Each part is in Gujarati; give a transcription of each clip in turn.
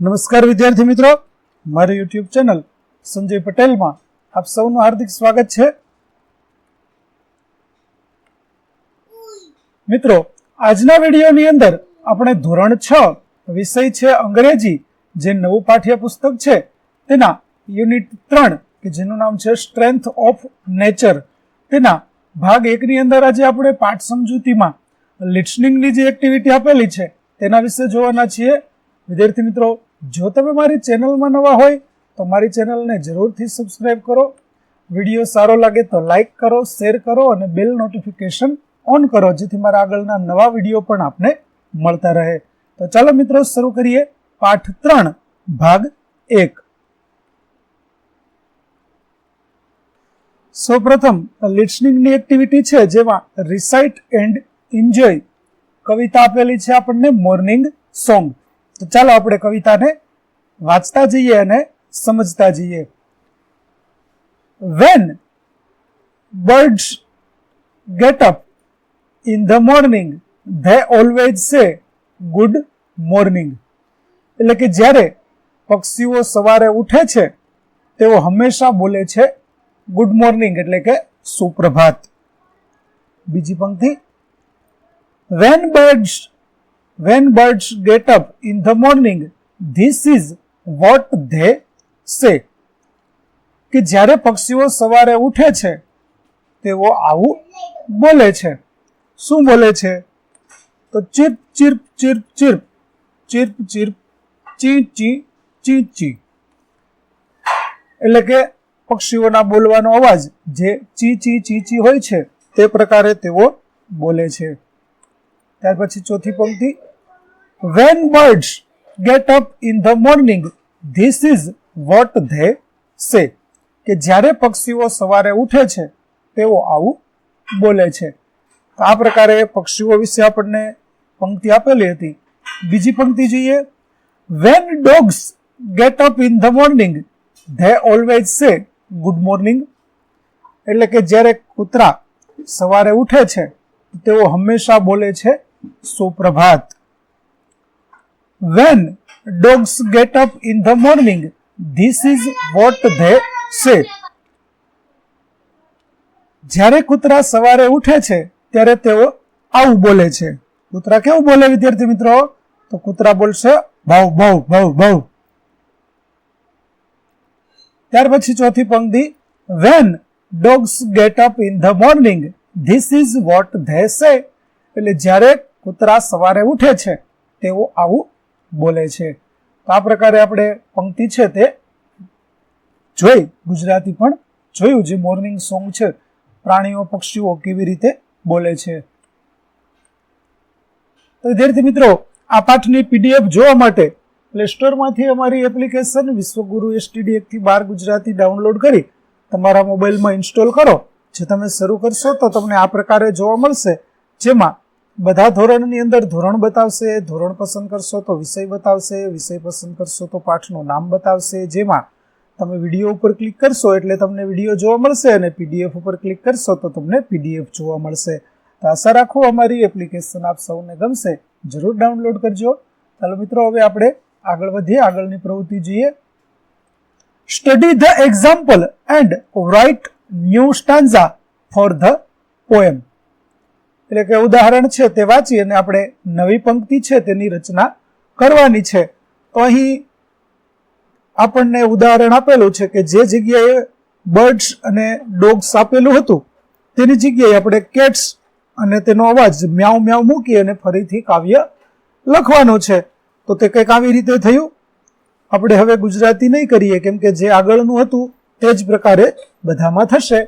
નમસ્કાર વિદ્યાર્થી મિત્રો. મારી યુટ્યુબ ચેનલ સંજય પટેલમાં આપ સૌનું હાર્દિક સ્વાગત છે. મિત્રો, આજના વિડીયોની અંદર આપણે ધોરણ છ વિષય છે અંગ્રેજી, જે નવું પાઠ્યપુસ્તક છે. તેના યુનિટ ત્રણ, કે જેનું નામ છે સ્ટ્રેન્થ ઓફ નેચર. તેના ભાગ એકની અંદર આજે આપણે પાઠ સમજૂતીમાં લિસનિંગની જે એક્ટિવિટી આપેલી છે, તેના વિશે જોવાના છીએ. વિદ્યાર્થી મિત્રો જો તમે મારી ચેનલમાં નવા હોય, તો મારી ચેનલને જરૂરથી સબસ્ક્રાઇબ કરો. વીડિયો સારો લાગે તો લાઈક કરો શેર કરો અને બેલ નોટિફિકેશન ઓન કરો, જેથી મારા આગળના નવા વીડિયો પણ આપને મળતા રહે. તો ચાલો મિત્રો, શરૂ કરીએ. પાઠ ત્રણ, ભાગ એક. સૌપ્રથમ લિસનિંગની એક્ટિવિટી છે, જેમાં રિસાઇટ એન્ડ એન્જોય કવિતા આપેલી છે આપણને મોર્નિંગ સોંગ તો ચાલો આપણે કવિતાને વાંચતા જઈએ અને સમજતા જઈએ. When birds get up in the morning they always say good morning એટલે કે જ્યારે પક્ષીઓ સવારે ઉઠે છે, તેઓ હંમેશા બોલે છે ગુડ મોર્નિંગ એટલે કે સુપ્રભાત. બીજી પંક્તિ. When birds when birds get up in the morning this is what they say કે જ્યારે પક્ષીઓ સવારે ઉઠે છે, તેઓ આવું બોલે છે. શું બોલે છે? તો ચીપ ચીર્પ ચીર્પ ચીર્પ ચીર્પ ચીર્પ ચી ચી ચી ચી. એટલે કે પક્ષીઓના બોલવાનો અવાજ જે ચી ચી ચી ચી હોય છે, તે પ્રકારે તેઓ બોલે છે. ત્યાર પછી ચોથી પંક્તિ when birds get up in the morning this is what they say કે જ્યારે પક્ષીઓ સવારે ઉઠે છે, તેઓ આવું બોલે છે. આ પ્રકારે પક્ષીઓ વિશે આપણને પંક્તિ આપેલી હતી. બીજી પંક્તિ જોઈએ. When dogs get up in the morning they always say good morning એટલે કે જ્યારે કૂતરા સવારે ઉઠે છે, તેઓ હંમેશા બોલે છે, સુપ્રભાત. When dogs get up in the morning this is what they say જ્યારે કૂતરા સવારે ઉઠે છે, ત્યારે તેઓ આવું બોલે છે. કૂતરા કેવું બોલે, વિદ્યાર્થી મિત્રો? તો કૂતરા બોલશે ભાવ ભાવ ભાવ ભાવ ત્યાર પછી ચોથી પંક્તિ when dogs get up in the morning this is what they say એટલે જ્યારે કૂતરા સવારે ઉઠે છે, તેઓ આવું બોલે છે. તો આ પ્રકારે આપણે પંક્તિ છે તે જોઈ. ગુજરાતી પણ જોયું જે મોર્નિંગ સોંગ છે. પ્રાણીઓ, પક્ષીઓ કેવી રીતે બોલે છે. તો વિદ્યાર્થી મિત્રો, આ પાઠની પીડીએફ જોવા માટે પ્લે સ્ટોરમાંથી અમારી એપ્લિકેશન વિશ્વગુરુ એસટીડી એકથી બાર ગુજરાતી ડાઉનલોડ કરી તમારા મોબાઈલમાં ઇન્સ્ટોલ કરો. જે તમે શરૂ કરશો તો તમને આ પ્રકારે જોવા મળશે. જેમાં બધા ધોરણની અંદર ધોરણ બતાવશે, ધોરણ પસંદ કરશો તો વિષય બતાવશે, વિષય પસંદ કરશો તો પાઠનું નામ બતાવશે, જેમાં તમે વીડિયો ઉપર ક્લિક કરશો એટલે તમને વીડિયો જોવા મળશે અને પીડીએફ ઉપર ક્લિક કરશો તો તમને પીડીએફ જોવા મળશે. તો આશા રાખો અમારી એપ્લિકેશન આપ સૌને ગમશે. જરૂર ડાઉનલોડ કરજો. ચાલો મિત્રો, હવે આપણે આગળ વધીએ, આગળની પ્રવૃત્તિ જોઈએ. Study the example and write new stanza for the poem એટલે કે ઉદાહરણ છે તે વાંચી અને આપણે નવી પંક્તિ છે તેની રચના કરવાની છે. તો અહીં આપણને ઉદાહરણ આપેલું છે કે જે જગ્યાએ બર્ડ્સ અને ડોગ્સ આપેલું હતું, તેની જગ્યાએ આપણે કેટ્સ અને તેનો અવાજ મ્યાઉ મ્યાઉ મૂકી અને ફરીથી કાવ્ય લખવાનું છે. તો તે કંઈક આવી રીતે થયું? આપણે હવે ગુજરાતી નહીં કરીએ, કેમ કે જે આગળનું હતું તે જ પ્રકારે બધામાં થશે.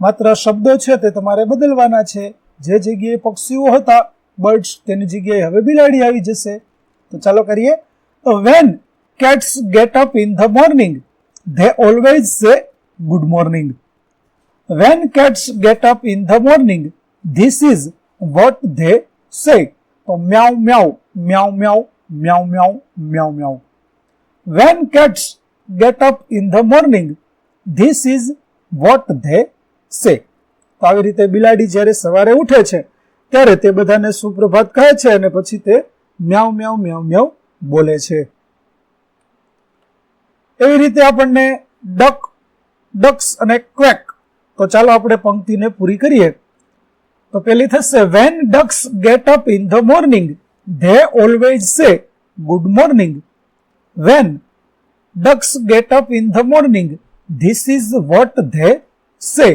માત્ર શબ્દો છે તે તમારે બદલવાના છે. જે જગ્યાએ પક્ષીઓ હતા બર્ડ્સ તેની જગ્યાએ હવે બિલાડી આવી જશે. તો ચાલો કરીએ. When cats get up in the morning they always say good morning when cats get up in the morning this is what they say તો meow meow meow meow meow meow meow meow when cats get up in the morning this is what they say તો આવી રીતે બિલાડી જ્યારે સવારે ઉઠે છે, ત્યારે તે બધાને સુપ્રભાત કહે છે અને પછી તે મ્યાઉ મ્યાઉ મ્યાઉ મ્યાઉ બોલે છે. એવી રીતે આપણને ડક, ડક્સ અને ક્વેક. તો ચાલો આપણે પંક્તિને પૂરી કરીએ. તો પેલી થશે when ducks get up in the morning they always say good morning when ducks get up in the morning this is what they say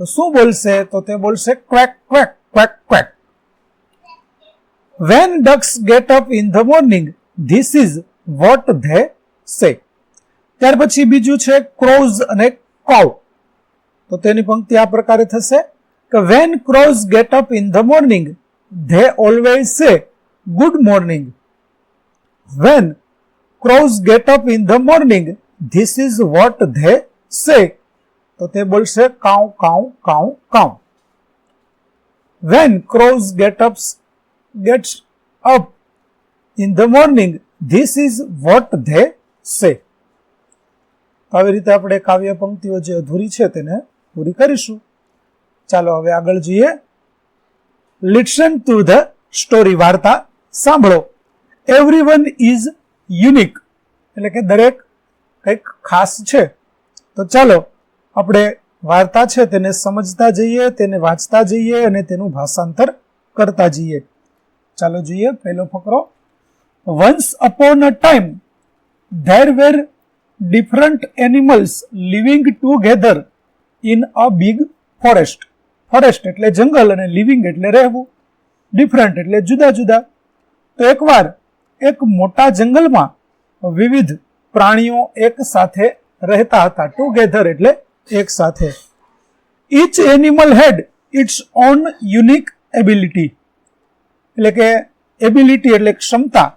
તો શું બોલશે? તો તે બોલશે quack quack quack quack. When ducks get up in the morning this is what they say ત્યાર પછી બીજું છે ક્રોઝ અને કોવ તો તેની પંક્તિ આ પ્રકારે થશે કે when crows get up in the morning they always say good morning when crows get up in the morning this is what they say તો તે બોલશે caw caw caw caw. When crows get up gets up in the morning this is what they say આવી રીતે આપણે કાવ્ય પંક્તિઓ જે અધૂરી છે તેને પૂરી કરીશું. ચાલો હવે આગળ જઈએ. લિસન ટુ ધ સ્ટોરી વાર્તા સાંભળો. એવરી વન ઇઝ યુનિક એટલે કે દરેક કંઈક ખાસ છે. તો ચાલો આપણે વાર્તા છે તેને સમજતા જઈએ, તેને વાંચતા જઈએ અને તેનું ભાષાંતર કરતા જઈએ. ચાલો જોઈએ પહેલો ફકરો. Once upon a time there were different animals living together in a big forest forest એટલે જંગલ અને લિવિંગ એટલે રહેવું. ડિફરન્ટ એટલે જુદા જુદા. તો એકવાર એક મોટા જંગલમાં વિવિધ પ્રાણીઓ એક સાથે રહેતા હતા. ટુગેધર એટલે એક સાથે. Each animal had its own unique ability એટલે કે એબિલિટી એટલે ક્ષમતા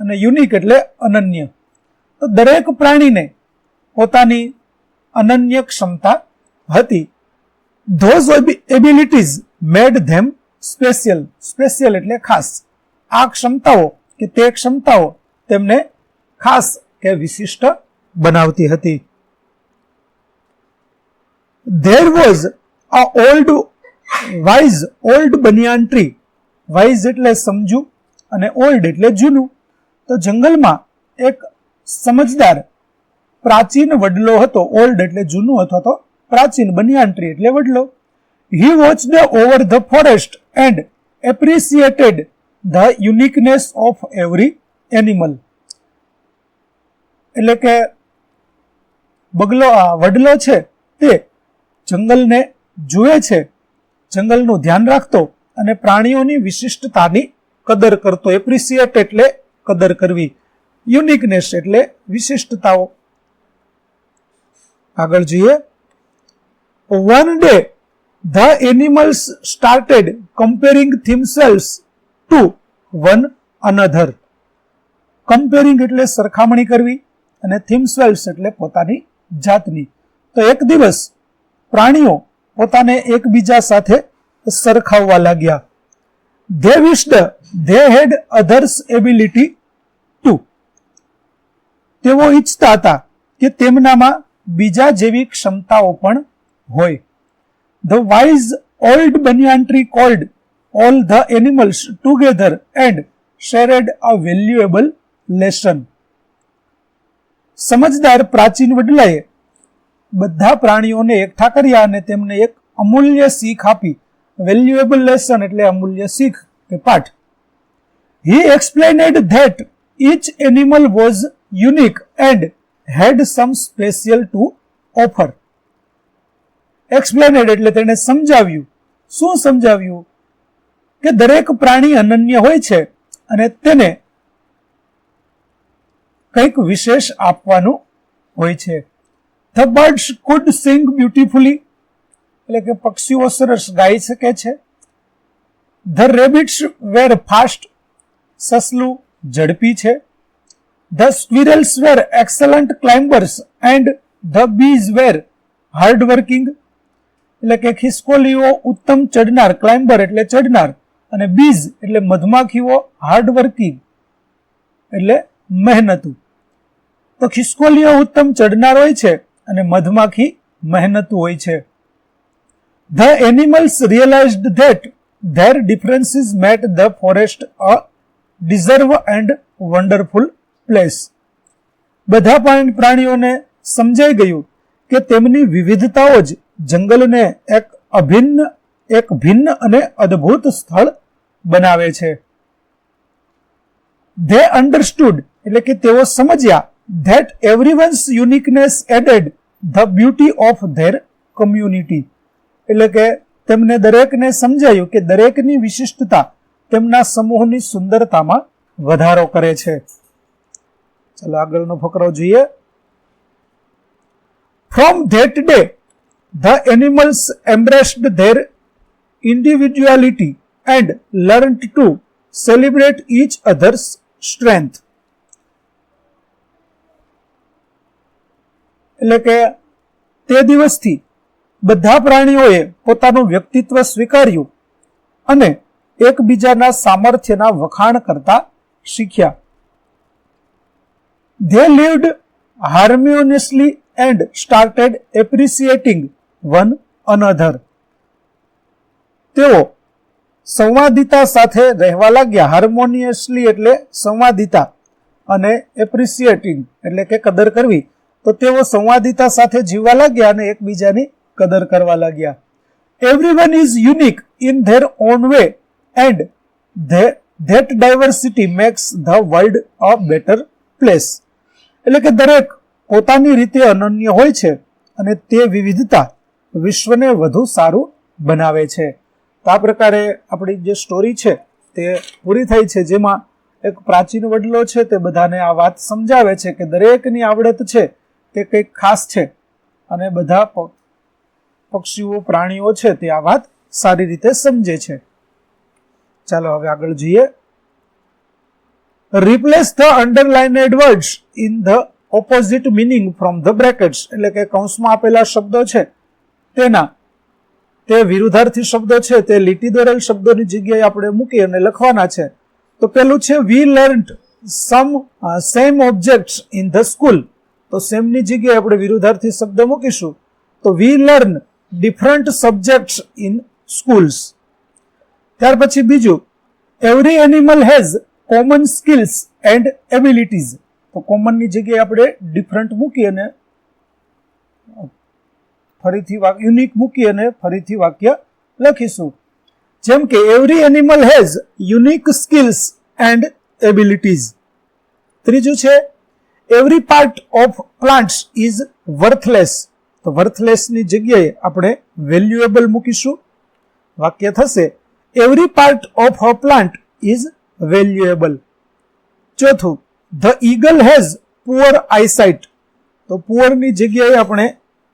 અને યુનિક એટલે અનન્ય. તો દરેક પ્રાણીને પોતાની અનન્ય ક્ષમતા હતી. Those abilities made them special special એટલે ખાસ. આ ક્ષમતાઓ કે તે ક્ષમતાઓ તેમને ખાસ કે વિશિષ્ટ બનાવતી હતી. There was a old wise old banyan tree wise એટલે સમજુ અને ઓલ્ડ એટલે જૂનું. તો જંગલમાં એક સમજદાર પ્રાચીન વડલો હતો. ઓલ્ડ એટલે જૂનું અથવા તો પ્રાચીન બનિયાન ટ્રી એટલે વડલો. He watch the over the forest and appreciated the uniqueness of every animal એટલે કે બગલો, આ વડલો છે તે જંગલને જુએ છે, જંગલનું ધ્યાન રાખતો અને પ્રાણીઓની વિશિષ્ટતાની કદર કરતો એપ્રિસિએટ એટલે કદર કરવી યુનિકનેસ એટલે વિશિષ્ટતાઓ. આગળ જોઈએ. One day the animals started comparing themselves to one another comparing એટલે સરખામણી કરવી અને થિમસેલ્સ એટલે પોતાની જાતની. તો એક દિવસ પ્રાણીઓ પોતાને એકબીજા સાથે સરખાવવા લાગ્યા. They wished they had others ability to તેઓ ઈચ્છતા હતા કે તેમનામાં બીજા જેવી ક્ષમતાઓ પણ હોય. The wise old banyan tree called all the animals together and shared a valuable lesson સમજદાર પ્રાચીન વડલાએ બધા પ્રાણીઓને એકઠા કર્યા અને તેમને એક અમૂલ્ય શીખ આપી. વેલ્યુએબલ લેસન એટલે અમૂલ્ય શીખ કે પાઠ. He explained that each animal was unique and had some special to offer explained એટલે તેણે સમજાવ્યું. શું સમજાવ્યું? કે દરેક પ્રાણી અનન્ય હોય છે અને તેને કંઈક વિશેષ આપવાનું હોય છે. The birds could sing beautifully એટલે કે પક્ષીઓ સરસ ગાઈ શકે છે. ધ રેબિટ્સ વેર ફાસ્ટ સસલું ઝડપી છે. The squirrels were excellent climbers and the bees were hard working એટલે કે ખિસકોલીઓ ઉત્તમ ચડનાર ક્લાઇમ્બર એટલે ચડનાર અને બીઝ એટલે મધમાખીઓ હાર્ડ વર્કિંગ એટલે મહેનતુ. તો ખિસકોલીઓ ઉત્તમ ચડનાર હોય છે. અને મધમાખી મહેનતુ હોય છે. The animals realized that their differences made the forest a deserve and wonderful place બધા પ્રાણી- પ્રાણીઓને સમજાઈ ગયું કે તેમની વિવિધતાઓ જ જંગલને એક અભિન્ન, એક ભિન્ન અને અદ્ભુત સ્થળ બનાવે છે. ધે અન્ડરસ્ટુડ એટલે કે તેઓ સમજ્યા that everyone's uniqueness added the beauty of their community. એટલે કે તેમને દરેકને સમજાયું કે દરેકની વિશિષ્ટતા તેમના સમૂહની સુંદરતામાં વધારો કરે છે. ચાલો આગળનો ફકરો જોઈએ. From that day the animals embraced their individuality and learn to celebrate each other's strength એટલે કે તે દિવસથી બધા પ્રાણીઓએ પોતાનું વ્યક્તિત્વ સ્વીકાર્યું અને એકબીજાના સામર્થ્યના વખાણ કરતા શીખ્યા. They lived harmoniously and started appreciating one another તેઓ સંવાદિતા સાથે રહેવા લાગ્યા. હાર્મોનિયસલી એટલે સંવાદિતા અને એપ્રિસિએટિંગ એટલે કે કદર કરવી. તો તેઓ સંવાદિતા સાથે જીવવા લાગ્યા અને એકબીજાની કદર કરવા લાગ્યા. Everyone is unique in their own way and that diversity makes the world a better place એટલે કે દરેક પોતાની રીતે અનન્ય હોય છે અને તે વિવિધતા વિશ્વને વધુ સારું બનાવે છે. તો આ પ્રકારે આપણી જે સ્ટોરી છે તે પૂરી થઈ છે. જેમાં એક પ્રાચીન વડલો છે તે બધાને આ વાત સમજાવે છે કે દરેકની આવડત છે તે કંઈક ખાસ છે? અને બધા પક્ષીઓ, પ્રાણીઓ છે તે આ વાત સારી રીતે સમજે છે. ચાલો હવે આગળ જોઈએ. Replace the underlined words in the opposite meaning from the brackets એટલે કે કૌંસમાં આપેલા શબ્દો છે તેના. તે વિરુદ્ધાર્થી શબ્દો છે, તે લીટી દોરેલ શબ્દોની જગ્યાએ આપણે મૂકી અને લખવાના છે. તો પેલું છે we learn some same objects in the school તો સેમની જગ્યાએ આપણે વિરુદ્ધાર્થી શબ્દ મૂકીશું. તો we learn different subjects in schools ત્યાર પછી બીજું every animal has common skills and abilities તો કોમનની જગ્યાએ આપણે ડિફરન્ટ મૂકી અને ફરીથી યુનિક મૂકી અને ફરીથી વાક્ય લખીશું. જેમ કે every animal has unique skills and abilities ત્રીજું છે every part of plants is worthless તો વર્થલેસની જગ્યાએ આપણે વેલ્યુએબલ મૂકીશું. વાક્ય થશે every part of a plant is valuable ચોથું the eagle has poor eyesight તો પુઅરની જગ્યાએ આપણે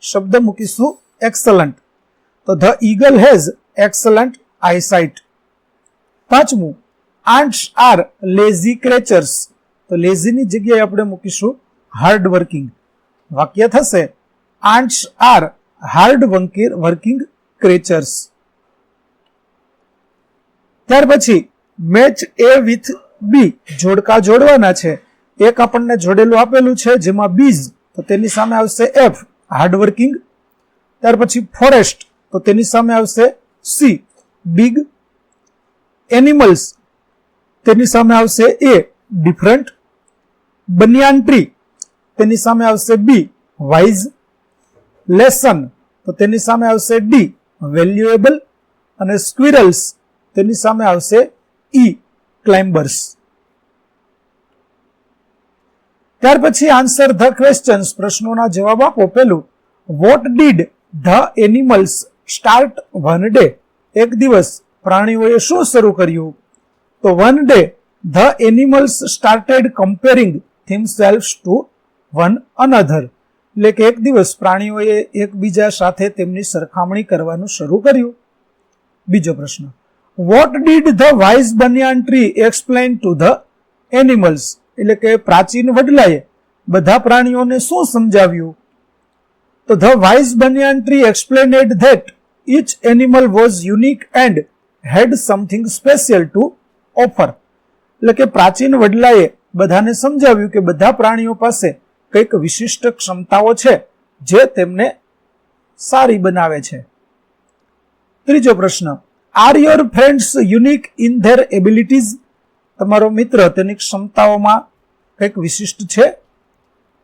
શબ્દ મૂકીશું એક્સલન્ટ તો the eagle has excellent eyesight પાંચમું આન્ટ્સ આર લેઝી ક્રેચર્સ તો લેઝીની જગ્યાએ આપણે મૂકીશું હાર્ડ વર્કિંગ વાક્ય થશે ants are hard working creatures ત્યાર પછી મેચ એ વિથ બી જોડકા જોડવાના છે. એક આપણને જોડેલું આપેલું છે, જેમાં બીજ તો તેની સામે આવશે એફ હાર્ડવર્કિંગ ત્યાર પછી ફોરેસ્ટ તો તેની સામે આવશે સી બિગ એનિમલ્સ તેની સામે આવશે એ ડિફરન્ટ બનિયાન ટ્રી તેની સામે આવશે બી, વાઇઝ લેસન, તો તેની સામે આવશે ડી, વેલ્યુએબલ, અને સ્ક્વિરલ્સ, તેની સામે આવશે ઈ, ક્લાઇમ્બર્સ. ત્યાર પછી આન્સર ધ ક્વેશ્ચન્સ, પ્રશ્નોના જવાબ આપો. પેલું what did the animals start one day? એક દિવસ પ્રાણીઓએ શું શરૂ કર્યું? તો one day, the animals started comparing themself to one another એટલે કે એક દિવસ પ્રાણીઓએ એકબીજા સાથે તેમની સરખામણી કરવાનું શરૂ કર્યું. બીજો પ્રશ્ન. What did the wise banyan tree explain to the animals એટલે કે પ્રાચીન વડલાએ બધા પ્રાણીઓને શું સમજાવ્યું? તો the wise banyan tree explained that each animal was unique and had something special to offer એટલે કે પ્રાચીન વડલાએ બધાને સમજાવ્યું કે બધા પ્રાણીઓ પાસે કંઈક વિશિષ્ટ ક્ષમતાઓ છે, જે તેમને સારી બનાવે છે. ત્રીજો પ્રશ્ન are your friends unique in their abilities તમારો મિત્ર તેની ક્ષમતાઓમાં કંઈક વિશિષ્ટ છે?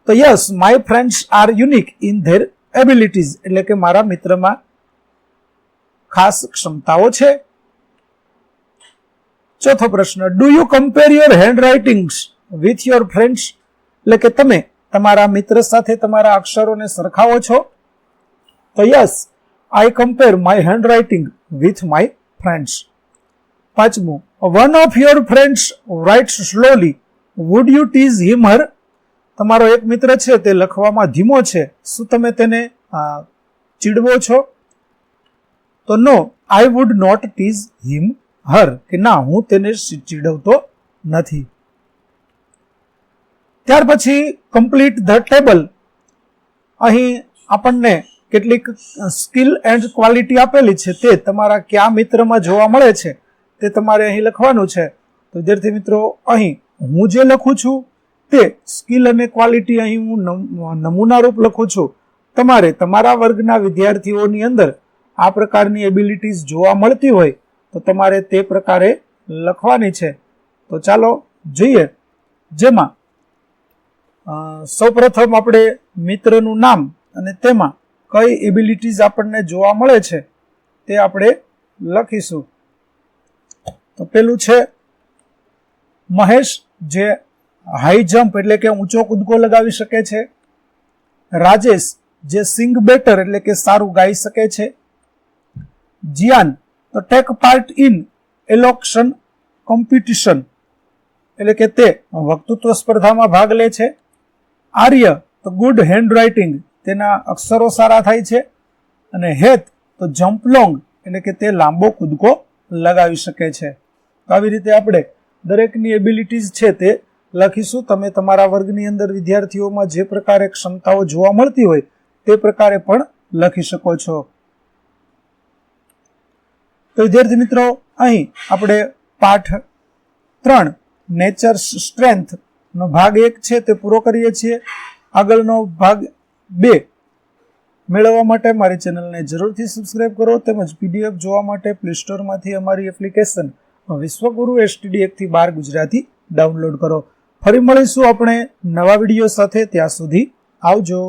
તો yes my friends are unique in their abilities એટલે કે મારા મિત્રમાં ખાસ ક્ષમતાઓ છે. ચોથો પ્રશ્ન do you compare your handwritings with your friends એટલે કે તમે તમારા મિત્ર સાથે તમારા અક્ષરોને સરખાવો છો? તો yes I compare my handwriting with my friends પાંચમું one of your friends writes slowly would you tease him her તમારો એક મિત્ર છે, તે લખવામાં ધીમો છે. શું તમે તેને ચીડવો છો? તો no I would not tease him her કે ના, હું તેને ચીડવતો નથી. ત્યાર પછી કમ્પ્લીટ ધ ટેબલ અહીં આપણને કેટલીક સ્કિલ એન્ડ ક્વોલિટી આપેલી છે. તે તમારા કયા મિત્રમાં જોવા મળે છે, તે તમારે અહીં લખવાનું છે. તો વિદ્યાર્થી મિત્રો, અહીં હું જે લખું છું, તે સ્કિલ અને ક્વોલિટી અહીં હું નમ- નમૂનારૂપ લખું છું. તમારે તમારા વર્ગના વિદ્યાર્થીઓની અંદર આ પ્રકારની એબિલિટીઝ જોવા મળતી હોય, તો તમારે તે પ્રકારે લખવાની છે. તો ચાલો જોઈએ. જેમાં સૌપ્રથમ આપણે મિત્રનું નામ અને તેમાં કઈ એબિલિટીઝ આપણને જોવા મળે છે તે આપણે લખીશું. તો પેલું છે, મહેશ જે હાઈ જમ્પ એટલે કે ઊંચો કૂદકો લગાવી શકે છે. રાજેશ જે સિંગ બેટર એટલે કે સારું ગાઈ શકે છે. જિયાન તો take part in elocution competition એટલે કે તે વક્તૃત્વ સ્પર્ધામાં ભાગ લે છે. આર્ય, તો ગુડ હેન્ડ રાઇટિંગ તેના અક્ષરો સારા થાય છે. અને હેત, તો જમ્પ લોંગ એટલે કે તે લાંબો કૂદકો લગાવી શકે છે. તો આવી રીતે આપણે દરેકની એબિલિટીઝ છે તે લખીશું. તમે તમારા વર્ગની અંદર વિદ્યાર્થીઓમાં જે પ્રકારે ક્ષમતાઓ જોવા મળતી હોય, તે પ્રકારે પણ લખી શકો છો. તો વિદ્યાર્થી મિત્રો, અહીં આપણે પાઠ ત્રણ નેચર સ્ટ્રેન્થ નો ભાગ એક છે તે પૂરો કરીએ છીએ. આગળનો ભાગ બે મેળવવા માટે મારી ચેનલને જરૂરથી સબસ્ક્રાઇબ કરો તેમજ પીડીએફ જોવા માટે પ્લે સ્ટોરમાંથી અમારી એપ્લિકેશન વિશ્વગુરુ એસટીડી એકથી બાર ગુજરાતી ડાઉનલોડ કરો. ફરી મળીશું આપણે નવા વીડિયો સાથે ત્યાં સુધી આવજો.